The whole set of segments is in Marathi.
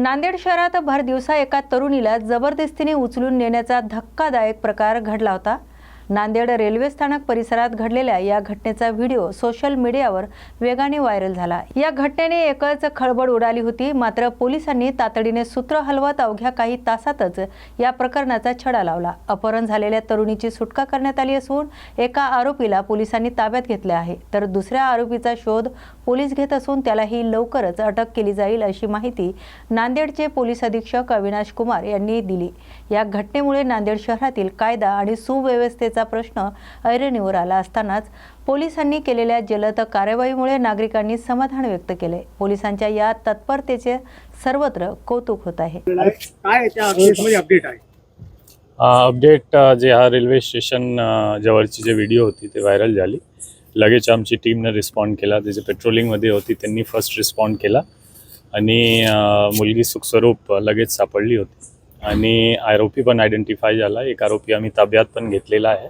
नांदेड शहरात भर दिवसा एका तरुणीला जबरदस्तीने उचलून नेण्याचा धक्कादायक प्रकार घडला होता. नांदेड रेल्वे स्थानक परिसरात घडलेल्या या घटनेचा व्हिडिओ सोशल मीडियावर वेगाने व्हायरल झाला. या घटनेने एकच खळबळ उडाली होती. मात्र पोलिसांनी तातडीने सूत्र हलवत अवघ्या काही तासातच या प्रकरणाचा छडा लावला. अपहरण झालेल्या तरुणीची सुटका करण्यात आली असून एका आरोपीला पोलिसांनी ताब्यात घेतले आहे. तर दुसऱ्या आरोपीचा शोध पोलीस घेत असून त्यालाही लवकरच अटक केली जाईल अशी माहिती नांदेडचे पोलीस अधीक्षक अविनाश कुमार यांनी दिली. या घटनेमुळे नांदेड शहरातील कायदा आणि सुव्यवस्थेचा प्रश्न ऐरणीवर आला असतानाच पोलिसांनी केलेल्या जलद कार्यवाहीमुळे नागरिकांनी समाधान व्यक्त केले. पोलिसांच्या या तत्परतेचे सर्वत्र कौतुक होत आहे. काय त्या केसमध्ये अपडेट आहे? अपडेट जे हा रेल्वे स्टेशन जवळची जे व्हिडिओ होती ते व्हायरल झाली. लगेच आमची टीमनं रिस्पॉन्ड केला. त्याचे पेट्रोलिंगमध्ये होती त्यांनी फर्स्ट रिस्पॉन्ड केला. आणि मुलगी सुखस्वरूप लगेच सापडली होती. आणि आरोपी पण आयडेंटिफाय झाला. एक आरोपी आम्ही ताब्यात पण घेतलेला आहे.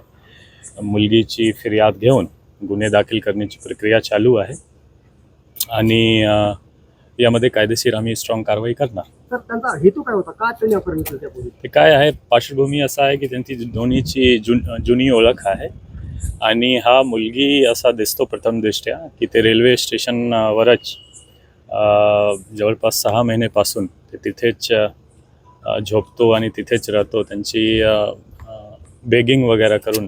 मुलगीची फिर्याद घेऊन गुन्हे दाखल करण्याची प्रक्रिया चालू आहे. आणि यामध्ये कायदेशीर आम्ही स्ट्रॉंग कारवाई करणार. तर त्यांचा हेतू काय होता? का त्यांनी ते काय आहे पार्श्वभूमी असा आहे की त्यांची दोन्हीची जुन जुनी ओळख आहे. आणि हा मुलगी असा दिसतो प्रथमदृष्ट्या की ते रेल्वे स्टेशनवरच जवळपास सहा महिनेपासून ते तिथेच झोपतो आणि तिथेच राहतो. त्यांची बेगिंग वगैरे करून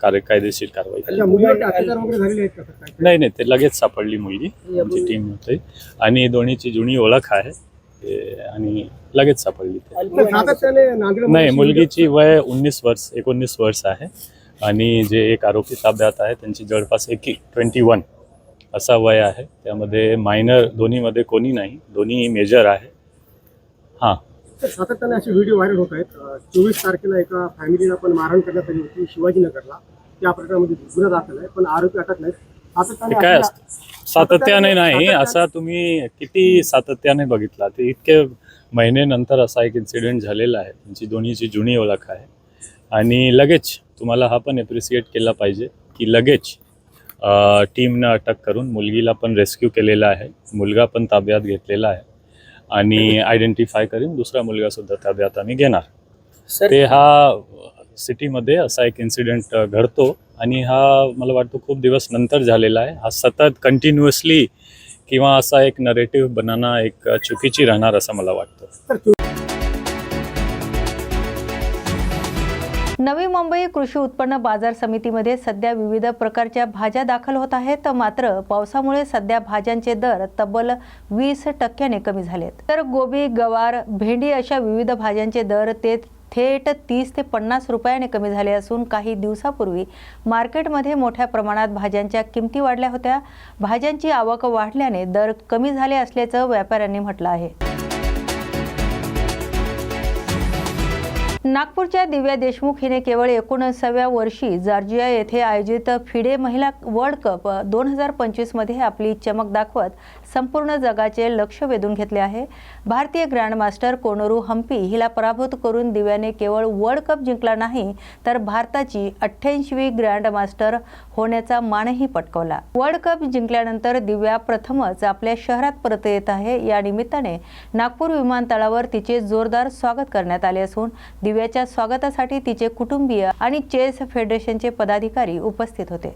कार्य कायदेशीर कारवाई नाही नाही ते लगेच सापडली मुलगी. आमची टीम होती. आणि दोन्हीची जुनी ओळख आहे. आणि लगेच सापडली ते. नाही मुलगीची वय उन्नीस वर्ष एकोणीस वर्ष आहे. आणि जे एक आरोपी ताब्यात आहे त्यांची जवळपास एक ट्वेंटी वन असा वय आहे. त्यामध्ये मायनर दोन्हीमध्ये कोणी नाही दोन्ही मेजर आहे. हां. सातत्याने असे व्हिडिओ व्हायरल होत आहेत. चोवीस तारखेला एका फॅमिलीला पण मारहाण करण्यात आली होती शिवाजीनगरला. त्या प्रकरणामध्ये गुन्हा दाखल आहे पण आरोपी अटक ते काय असतं? सातत्याने नाही असा तुम्ही किती सातत्याने बघितला? ते इतके महिनेनंतर असा एक इन्सिडेंट झालेला आहे. त्यांची दोन्हीची जुनी ओळख आहे. आणि लगेच तुम्हाला हा पण एप्रिसिएट केला पाहिजे की लगेच टीमनं अटक करून मुलगीला पण रेस्क्यू केलेला आहे. मुलगा पण ताब्यात घेतलेला आहे. आणि आयडेंटिफाय करून दुसरा मुलगा सुद्धा ताब्यात आम्ही घेणार. ते हा सिटीमध्ये असा एक इन्सिडेंट घडतो. आणि हा मला वाटतं खूप दिवस नंतर झालेला आहे. हा सतत कंटिन्युअसली किंवा असा एक नरेटिव्ह बनाना एक चुकीची राहणार असं मला वाटतं. नवी मुंबई कृषी उत्पन्न बाजार समितीमध्ये सध्या विविध प्रकारच्या भाज्या दाखल होत आहेत. मात्र पावसामुळे सध्या भाज्यांचे दर तब्बल वीस टक्क्याने कमी झालेत. तर गोबी गवार भेंडी अशा विविध भाज्यांचे दर ते थेट तीस ते पन्नास रुपयाने कमी झाले असून काही दिवसापूर्वी मार्केटमध्ये मोठ्या प्रमाणात भाज्यांच्या किमती वाढल्या होत्या. भाज्यांची आवक वाढल्याने दर कमी झाले असल्याचं व्यापाऱ्यांनी म्हटलं आहे. नागपूरच्या दिव्या देशमुख हिने केवळ एकोणसाव्या वर्षी जॉर्जिया येथे आयोजित फिडे महिला वर्ल्ड कप दोन हजार पंचवीसमध्ये आपली चमक दाखवत संपूर्ण जगाचे लक्ष वेधून घेतले आहे. भारतीय ग्रँडमास्टर कोनोरू हम्पी हिला पराभूत करून दिव्याने केवळ वर्ल्ड कप जिंकला नाही तर भारताची अठ्ठ्याऐंशीवी ग्रँडमास्टर होण्याचा मानही पटकवला. वर्ल्ड कप जिंकल्यानंतर दिव्या प्रथमच आपल्या शहरात परत येत आहे. या निमित्ताने नागपूर विमानतळावर तिचे जोरदार स्वागत करण्यात आले असून दिव्याच्या स्वागतासाठी तिचे कुटुंबीय आणि चेस फेडरेशनचे पदाधिकारी उपस्थित होते.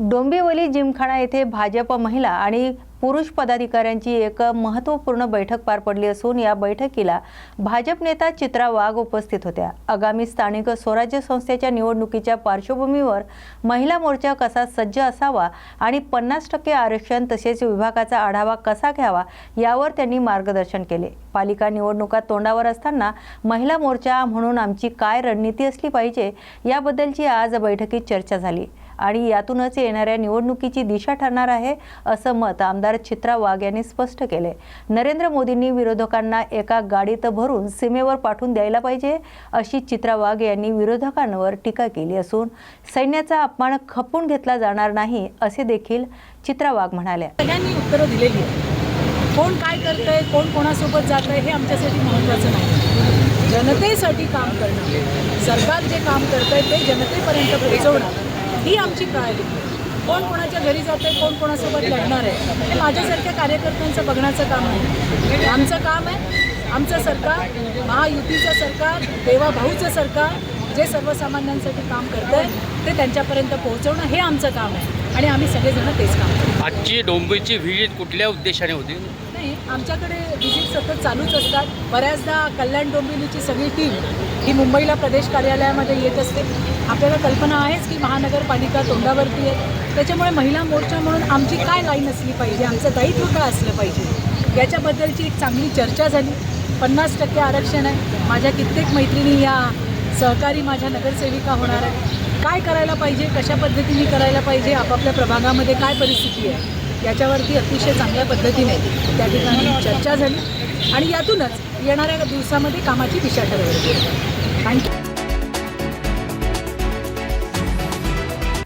डोंबिवली जिमखाना येथे भाजप महिला आणि पुरुष पदाधिकाऱ्यांची एक महत्त्वपूर्ण बैठक पार पडली असून या बैठकीला भाजप नेता चित्रा वाघ उपस्थित होत्या. आगामी स्थानिक स्वराज्य संस्थेच्या निवडणुकीच्या पार्श्वभूमीवर महिला मोर्चा कसा सज्ज असावा आणि पन्नास टक्के आरक्षण तसेच विभागाचा आढावा कसा घ्यावा यावर त्यांनी मार्गदर्शन केले. पालिका निवडणुका तोंडावर असताना महिला मोर्चा म्हणून आमची काय रणनीती असली पाहिजे याबद्दलची आज बैठकीत चर्चा झाली. आणि यातूनच येणाऱ्या निवडणुकीची दिशा ठरणार आहे असं मत आमदार चित्रा वाघ यांनी स्पष्ट केले. नरेंद्र मोदींनी विरोधकांना एका गाडीत भरून सीमेवर पाठवून द्यायला पाहिजे अशी चित्रा वाघ यांनी विरोधकांवर टीका केली असून सैन्याचा अपमान खपून घेतला जाणार नाही असे देखील चित्रा वाघ म्हणाल्या. सगळ्यांनी उत्तरं दिलेली आहे कोण काय करतंय कोण कोणासोबत जात आहे हे आमच्यासाठी महत्त्वाचं नाही. जनतेसाठी काम करणं. सरकार जे काम करतंय ते जनतेपर्यंत पोहोचवणं. ही आमची प्रायोरिटी आहे? कोण कोणाच्या घरी जात आहे कोण कोणासोबत लढणार आहे? हे माझ्यासारख्या कार्यकर्त्यांचं बघण्याचं काम आहे. आमचं काम आहे आमचं सरकार महायुतीचं सरकार देवाभाऊचं सरकार जे सर्वसामान्यांसाठी काम करतंय ते त्यांच्यापर्यंत पोहोचवणं हे आमचं काम आहे. आणि आम्ही सगळेजण तेच काम आजची डोंबिवलीची व्हिजिट कुठल्या उद्देशाने होती? नाही आमच्याकडे व्हिजिट सतत चालूच असतात. बऱ्याचदा कल्याण डोंबिवलीची सगळी टीम ही मुंबईला प्रदेश कार्यालयामध्ये येत असते. आपल्याला कल्पना आहेच की महानगरपालिका तोंडावरती आहे. त्याच्यामुळे महिला मोर्चा म्हणून आमची काय लाईन असली पाहिजे आमचं दायित्व काय असलं पाहिजे याच्याबद्दलची एक चांगली चर्चा झाली. पन्नास टक्के आरक्षण आहे. माझ्या कित्येक मैत्रिणी या सहकारी माझ्या नगरसेविका होणार आहे काय करायला पाहिजे कशा पद्धतीने करायला पाहिजे आपापल्या प्रभागामध्ये काय परिस्थिती आहे याच्यावरती अतिशय चांगल्या पद्धतीने त्या ठिकाणी चर्चा झाली आणि यातूनच येणाऱ्या दिवसामध्ये कामाची दिशा ठरवली. थँक्यू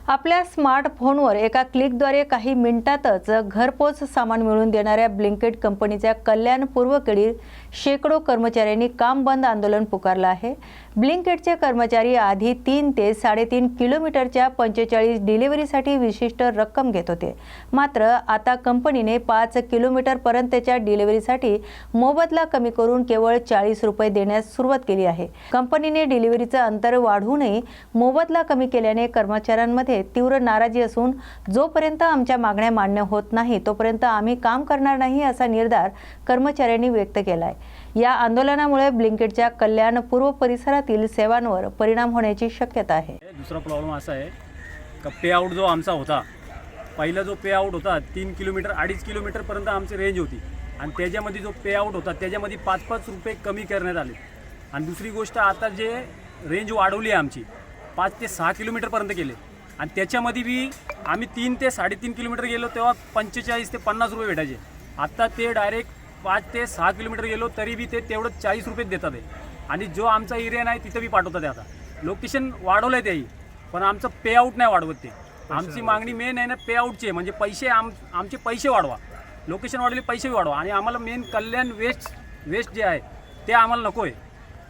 आपल्या स्मार्टफोनवर एका क्लिकद्वारे काही मिनिटातच घरपोच सामान मिळवून देणाऱ्या ब्लिंकेट कंपनीच्या कल्याण पूर्वकडील शेकडो कर्मचाऱ्यांनी काम बंद आंदोलन पुकारलं आहे. ब्लिंकेटचे कर्मचारी आधी तीन ते साडेतीन किलोमीटरच्या पंचेचाळीस डिलिव्हरीसाठी विशिष्ट रक्कम घेत होते. मात्र आता कंपनीने पाच किलोमीटरपर्यंतच्या डिलिव्हरीसाठी मोबदला कमी करून केवळ चाळीस रुपये देण्यास सुरुवात केली आहे. कंपनीने डिलिव्हरीचं अंतर वाढवूनही मोबदला कमी केल्याने कर्मचाऱ्यांमध्ये तीव्र नाराजी असून जोपर्यंत आमच्या मागण्या मान्य होत नाही तोपर्यंत आम्ही काम करणार नाही असा निर्धार कर्मचाऱ्यांनी व्यक्त केला आहे या आंदोलनामुळे ब्लिंकेटच्या कल्याण पूर्व परिसरातील सेवांवर परिणाम होण्याची शक्यता आहे. दुसरा प्रॉब्लेम असा आहे का पे आऊट जो आमचा होता पहिला जो पे आऊट होता तीन किलोमीटर अडीच किलोमीटरपर्यंत आमची रेंज होती. आणि त्याच्यामध्ये जो पे आऊट होता त्याच्यामध्ये पाच पाच रुपये कमी करण्यात आले. आणि दुसरी गोष्ट आता जे रेंज वाढवली आहे आमची पाच ते सहा किलोमीटरपर्यंत केले. आणि त्याच्यामध्ये बी आम्ही तीन ते साडेतीन किलोमीटर गेलो तेव्हा पंचेचाळीस ते पन्नास रुपये भेटायचे. आता ते डायरेक्ट पाच ते सहा किलोमीटर गेलो तरी बी ते तेवढं चाळीस रुपयेच देतात आहे आणि जो आमचा एरिया नाही तिथं बी पाठवतात आता. लोकेशन वाढवलं आहे त्याही पण आमचं पे आऊट नाही वाढवत ते. आमची मागणी मेन आहे ना पे आऊटची आहे. म्हणजे पैसे आम आमचे पैसे वाढवा. लोकेशन वाढवले पैसे वाढवा. आणि आम्हाला मेन कल्याण वेस्ट वेस्ट जे आहे ते आम्हाला नको आहे.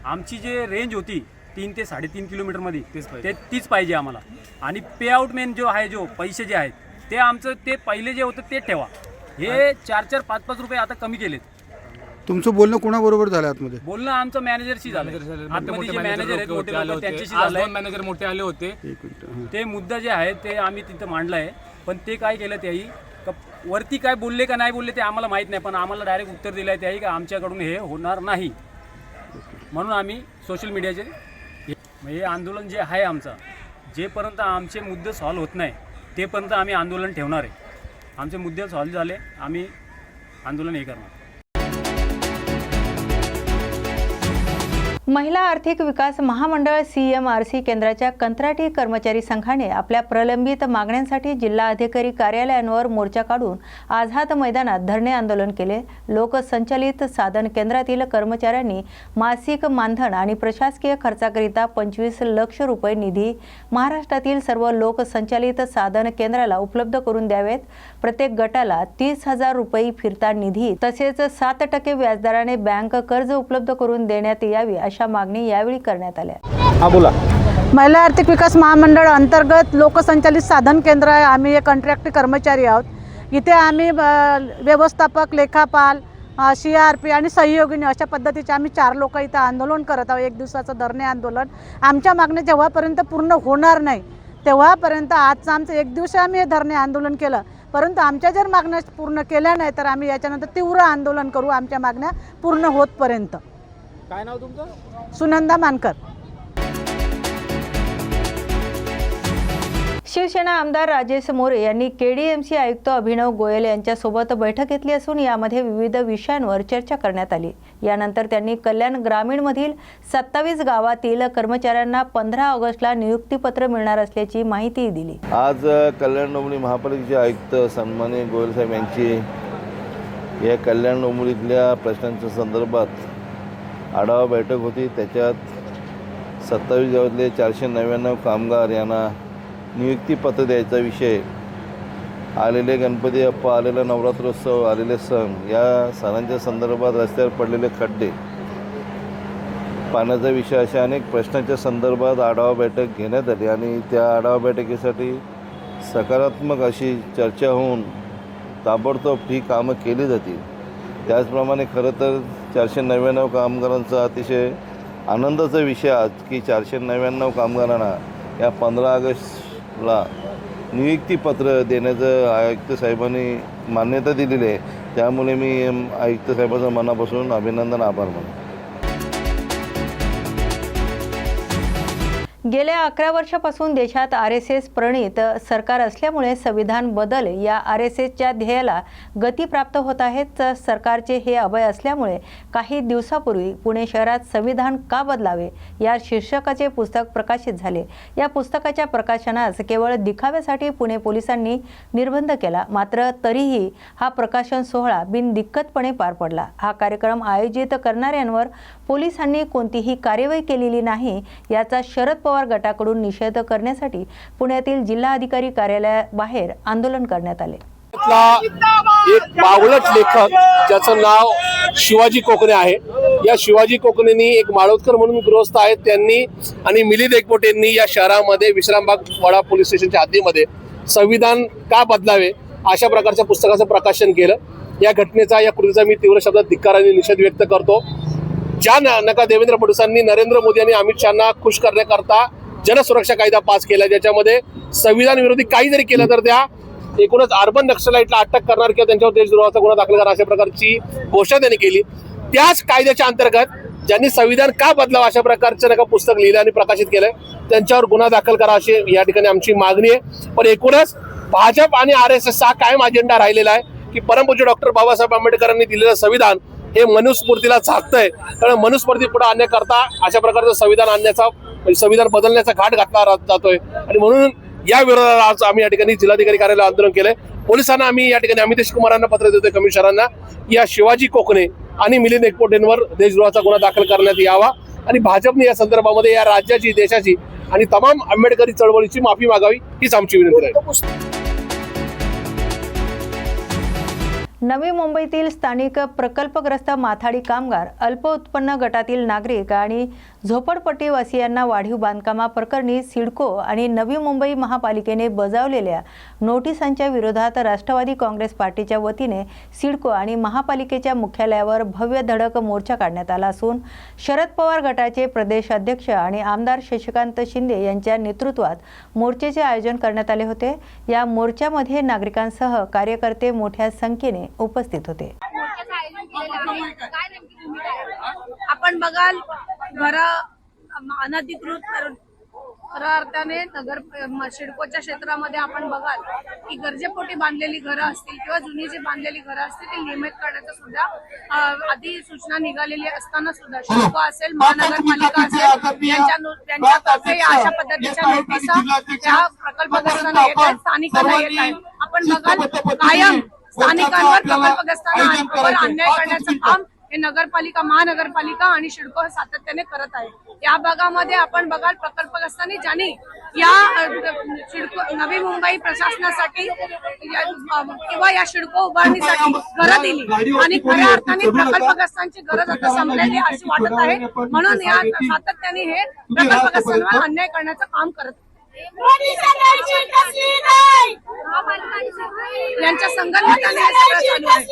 आमची जे रेंज होती तीन ते साडेतीन किलोमीटरमध्ये ते तीच पाहिजे आम्हाला. आणि पे आऊट मेन जो आहे जो पैसे जे आहेत ते आमचं ते पहिले जे होतं ते ठेवा. हे चार चार पाच पाच रुपये आता कमी केलेत. तुमचं बोलणं कोणाबरोबर झालं आतमध्ये? बोलणं आमचं मॅनेजरशी झालं आतमध्ये जे मॅनेजर आहेत मोठे लोक त्यांच्याशी झालंय. मॅनेजर मोठे आले होते. एक मिनिट हां. ते मुद्दा जे आहे ते आम्ही तिथं मांडलं आहे पण ते काय केलं त्याही? का वरती काय बोलले का नाही बोलले ते आम्हाला माहीत नाही पण आम्हाला डायरेक्ट उत्तर दिलं आहे त्याही का आमच्याकडून हे होणार नाही. म्हणून आम्ही सोशल मीडियाचे हे- हे आंदोलन जे आहे आमचं जेपर्यंत आमचे मुद्दे सॉल्व्ह होत नाही तेपर्यंत आम्ही आंदोलन ठेवणार आहे. आमचे मुद्दे सॉल्व्ह झाले. आम्ही आंदोलन हे करणार. महिला आर्थिक विकास महामंडळ सी एम आर सी केंद्राच्या कंत्राटी कर्मचारी संघाने आपल्या प्रलंबित मागण्यांसाठी जिल्हा अधिकारी कार्यालयांवर मोर्चा काढून आझाद मैदानात धरणे आंदोलन केले. लोकसंचलित साधन केंद्रातील कर्मचाऱ्यांनी मासिक मानधन आणि प्रशासकीय खर्चाकरिता पंचवीस लक्ष रुपये निधी महाराष्ट्रातील सर्व लोकसंचालित साधन केंद्राला उपलब्ध करून द्यावेत. प्रत्येक गटाला तीस हजार रुपये फिरता निधी तसेच सात टक्के व्याजदराने बँक कर्ज उपलब्ध करून देण्यात यावी अशी मागणी यावेळी करण्यात आल्या. हा बोला. महिला आर्थिक विकास महामंडळ अंतर्गत लोकसंचालित साधन केंद्र आहे. आम्ही एक कॉन्ट्रॅक्ट कर्मचारी आहोत. इथे आम्ही व्यवस्थापक लेखापाल सी आर पी आणि सहयोगिनी अशा पद्धतीचे आम्ही चार लोक इथं आंदोलन करत आहोत. एक दिवसाचं धरणे आंदोलन. आमच्या मागण्या जेव्हापर्यंत पूर्ण होणार नाही तेव्हापर्यंत आजचं आमचं एक दिवस आम्ही हे धरणे आंदोलन केलं. परंतु आमच्या जर मागण्या पूर्ण केल्या नाही तर आम्ही याच्यानंतर तीव्र आंदोलन करू आमच्या मागण्या पूर्ण होतपर्यंत. काय नाव तुमचं? सुनंदा मानकर. शिवसेना आमदार राजेश मोरे यांनी केडीएमसी आयुक्त अभिनव गोयल यांच्यासोबत बैठक घेतली असून यामध्ये विविध विषयांवर चर्चा करण्यात आली. यानंतर त्यांनी कल्याण ग्रामीणमधील सत्तावीस गावातील कर्मचाऱ्यांना पंधरा ऑगस्टला नियुक्तीपत्र मिळणार असल्याची माहितीही दिली. आज कल्याण डोंबिवली महापालिकेचे आयुक्त सन्माननीय गोयल साहेब यांची या कल्याण डोंबिवलीतल्या प्रश्नांच्या संदर्भात आढावा बैठक होती. त्याच्यात सत्तावीस गावातले चारशे नव्याण्णव कामगार यांना नियुक्तीपत्र द्यायचा विषय. आलेले गणपती अप्पा आलेला नवरात्रोत्सव आलेले सण या सणांच्या संदर्भात रस्त्यावर पडलेले खड्डे. पाण्याचा विषय अशा अनेक प्रश्नांच्या संदर्भात आढावा बैठक घेण्यात आली आणि त्या आढावा बैठकीसाठी सकारात्मक अशी चर्चा होऊन ताबडतोब ही कामं केली जातील. त्याचप्रमाणे खरं तर चारशे नव्याण्णव कामगारांचा अतिशय आनंदाचा विषय आज की चारशे नव्याण्णव कामगारांना या पंधरा ऑगस्टला नियुक्तीपत्र देण्याचं आयुक्त साहेबांनी मान्यता दिलेली आहे. त्यामुळे मी आयुक्त साहेबांचं मनापासून अभिनंदन आभार मानतो. गेल्या अकरा वर्षापासून देशात आर एस एस प्रणित सरकार असल्यामुळे संविधान बदल या आर एस एसच्या ध्येयाला गती प्राप्त होत आहेत. तर सरकारचे हे अभय असल्यामुळे काही दिवसापूर्वी पुणे शहरात संविधान का बदलावे या शीर्षकाचे पुस्तक प्रकाशित झाले. या पुस्तकाच्या प्रकाशनास केवळ दिखाव्यासाठी पुणे पोलिसांनी निर्बंध केला. मात्र तरीही हा प्रकाशन सोहळा बिनदिक्कतपणे पार पडला. हा कार्यक्रम आयोजित करणाऱ्यांवर पोलिसांनी कोणतीही कार्यवाही केलेली नाही याचा शरद पवार गटाकडून निषेध करण्यासाठी पुण्यातील जिल्हा अधिकारी कार्यालयाबाहेर आंदोलन करण्यात आले. एक बावलट लेखक ज्याचं नाव शिवाजी कोकणे आहे. या शिवाजी कोकणेंनी एक माळोदकर म्हणून गृहस्थ आहेत त्यांनी आणि मिलिंद एकबोटेंनी या शहरामध्ये विश्रामबाग वाडा पोलीस स्टेशनच्या हद्दीमध्ये संविधान का बदलावे अशा प्रकारच्या पुस्तकाचं प्रकाशन केलं. या घटनेचा या कृतीचा मी तीव्र शब्दात धिक्काराने निषेध व्यक्त करतो. ज्या नका देवेंद्र फडणवीसांनी नरेंद्र मोदी आणि अमित शहाना खुश करण्याकरता जनसुरक्षा कायदा पास केला ज्याच्यामध्ये संविधान विरोधी काही जरी केलं तर त्या एकूणच अर्बन नक्षलाईटला अटक करणार किंवा त्यांच्यावर देशद्रोहाचा गुन्हा दाखल करणार अशा प्रकारची घोषणा त्यांनी केली. त्याच कायद्याच्या अंतर्गत ज्यांनी संविधान का बदलावं अशा प्रकारचं नका पुस्तक लिहिलं आणि प्रकाशित केलंय त्यांच्यावर गुन्हा दाखल करा अशी या ठिकाणी आमची मागणी आहे. पण एकूणच भाजप आणि आर एस एसचा कायम अजेंडा राहिलेला आहे की परमपूज्य डॉक्टर बाबासाहेब आंबेडकरांनी दिलेलं संविधान हे मनुस्मृतीला झाकतंय. कारण मनुस्मृती पुढे आणण्याकरता अशा प्रकारचं संविधान आणण्याचा म्हणजे संविधान बदलण्याचा घाट घातला जातोय. आणि म्हणून या विरोधात आज आम्ही या ठिकाणी जिल्हाधिकारी कार्यालय आंदोलन केलंय. पोलिसांना आम्ही या ठिकाणी अमितेश कुमारांना पत्र देतोय कमिशनरांना. या शिवाजी कोकणे आणि मिलिंद एकपोटेंवर देशद्रोहाचा गुन्हा दाखल करण्यात यावा. आणि भाजपने या संदर्भामध्ये या राज्याची देशाची आणि तमाम आंबेडकरी चळवळीची माफी मागावी हीच आमची विनंती आहे. नवी मुंबईतील स्थानिक प्रकल्पग्रस्त माथाडी कामगार अल्प उत्पन्न गटातील नागरिक आणि झोपडपट्टीवासियांना वाढीव बांधकामाप्रकरणी सिडको आणि नवी मुंबई महापालिकेने बजावलेल्या नोटिसांच्या विरोधात राष्ट्रवादी काँग्रेस पार्टीच्या वतीने सिडको आणि महापालिकेच्या मुख्यालयावर भव्य धडक मोर्चा काढण्यात आला असून शरद पवार गटाचे प्रदेश अध्यक्ष आणि आमदार शशिकांत शिंदे यांच्या नेतृत्वात मोर्चेचे आयोजन करण्यात आले होते. या मोर्चामध्ये नागरिकांसह कार्यकर्ते मोठ्या संख्येने उपस्थित होते. आपण बघाल घर अनधिकृत कर- खऱ्या अर्थाने नगर सिडकोच्या क्षेत्रामध्ये आपण बघाल की गरजेपोटी बांधलेली घरं असतील किंवा जुनी जी बांधलेली घरं असतील ती नियमित करण्याचं सुद्धा आधी सूचना निघालेली असताना सुद्धा सिडको असेल महानगरपालिका असेल यांच्या नो- त्यांच्यातर्फे या अशा पद्धतीच्या नोटिसा त्या प्रकल्पग्रस्तांना येत आहेत स्थानिकांना येत आहेत. आपण बघाल कायम स्थानिकांवर प्रकल्पग्रस्तांना अन्याय करण्याचं काम हे नगरपालिका महानगरपालिका आणि शिडको हे सातत्याने करत आहे या भागामध्ये आपण बघाल प्रकल्पग्रस्तांनी ज्यांनी या शिडको नवी मुंबई प्रशासनासाठी किंवा या शिडको उभारणीसाठी घरं दिली आणि खऱ्या अर्थाने प्रकल्पग्रस्तांची गरज आता संपलेली अशी वाटत आहे. म्हणून या सातत्याने हे प्रकल्पग्रस्तांवर अन्याय करण्याचं काम करत आहे. यांच्या संघटनेने हे सगळं चालू आहे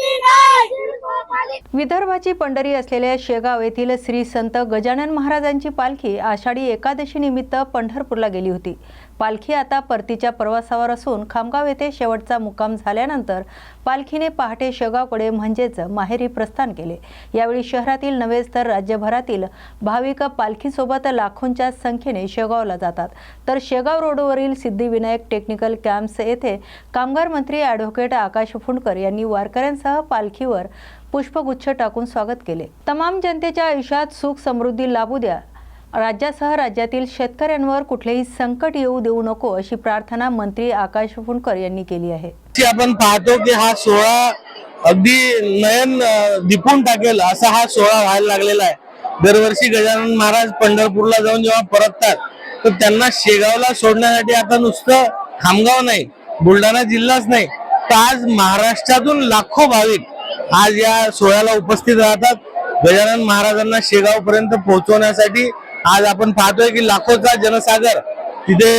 विदर्भाची पंढरी असलेल्या शेगाव येथील श्री संत गजानन महाराजांची पालखी आषाढी एकादशी निमित्त पंढरपूरला गेली होती. पालखी आता परतीच्या प्रवासावर असून खामगाव येथे शेवटचा मुक्काम झाल्यानंतर पालखीने पहाटे शेगावकडे म्हणजेच माहेरी प्रस्थान केले. यावेळी शहरातील नव्हेच तर राज्यभरातील भाविक पालखीसोबत लाखोंच्या संख्येने शेगावला जातात. तर शेगाव रोडवरील सिद्धिविनायक टेक्निकल कॅम्प्स येथे कामगार मंत्री ॲडव्होकेट आकाश फुंडकर यांनी वारकऱ्यांसह पालखीवर पुष्पगुच्छ टाकून स्वागत केले. तमाम जनतेच्या आयुष्यात सुख समृद्धी लाभू द्या. राज्यासह राज्यातील शेतकऱ्यांवर कुठलेही संकट येऊ देऊ नको अशी प्रार्थना मंत्री आकाश फुंडकर यांनी केली आहे. आपण पाहतो की हा सोहळा अगदी नयन दिपून टाकेल असा हा सोहळा व्हायला लागलेला आहे. दरवर्षी गजानन महाराज पंढरपूरला जाऊन जेव्हा परततात तर त्यांना शेगावला सोडण्यासाठी आता नुसतं खामगाव नाही बुलढाणा जिल्हाच नाही तर आज महाराष्ट्रातून लाखो भाविक आज या सोहळ्याला उपस्थित राहतात. गजानन महाराजांना शेगाव पर्यंत पोहोचवण्यासाठी आज आपण पाहतोय की लाखोचा जनसागर तिथे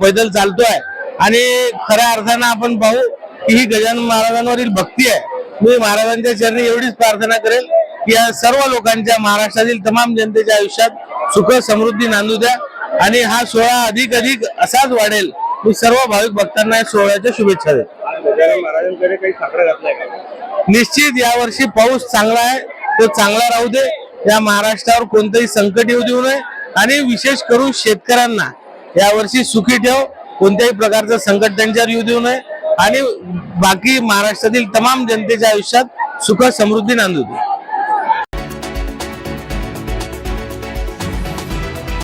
पैदल चालतोय. आणि खऱ्या अर्थानं आपण पाहू की ही गजानन महाराजांवरील भक्ती आहे. मी महाराजांच्या चरणी एवढीच प्रार्थना करेल की या सर्व लोकांच्या महाराष्ट्रातील तमाम जनतेच्या आयुष्यात सुख समृद्धी नांदू द्या. आणि हा सोहळा अधिक अधिक असाच वाढेल. मी सर्व भाविक भक्तांना या सोहळ्याच्या शुभेच्छा देतो. निश्चित यावर्षी पाऊस चांगला आहे. तो चांगला राहू दे. या महाराष्ट्रावर कोणतंही संकट येऊ देऊ नये आणि विशेष करून शेतकऱ्यांना यावर्षी सुखी ठेव कोणत्याही प्रकारचं संकट त्यांच्यावर येऊ देऊ नये. आणि बाकी महाराष्ट्रातील तमाम जनतेच्या आयुष्यात सुख समृद्धी नांदू दे.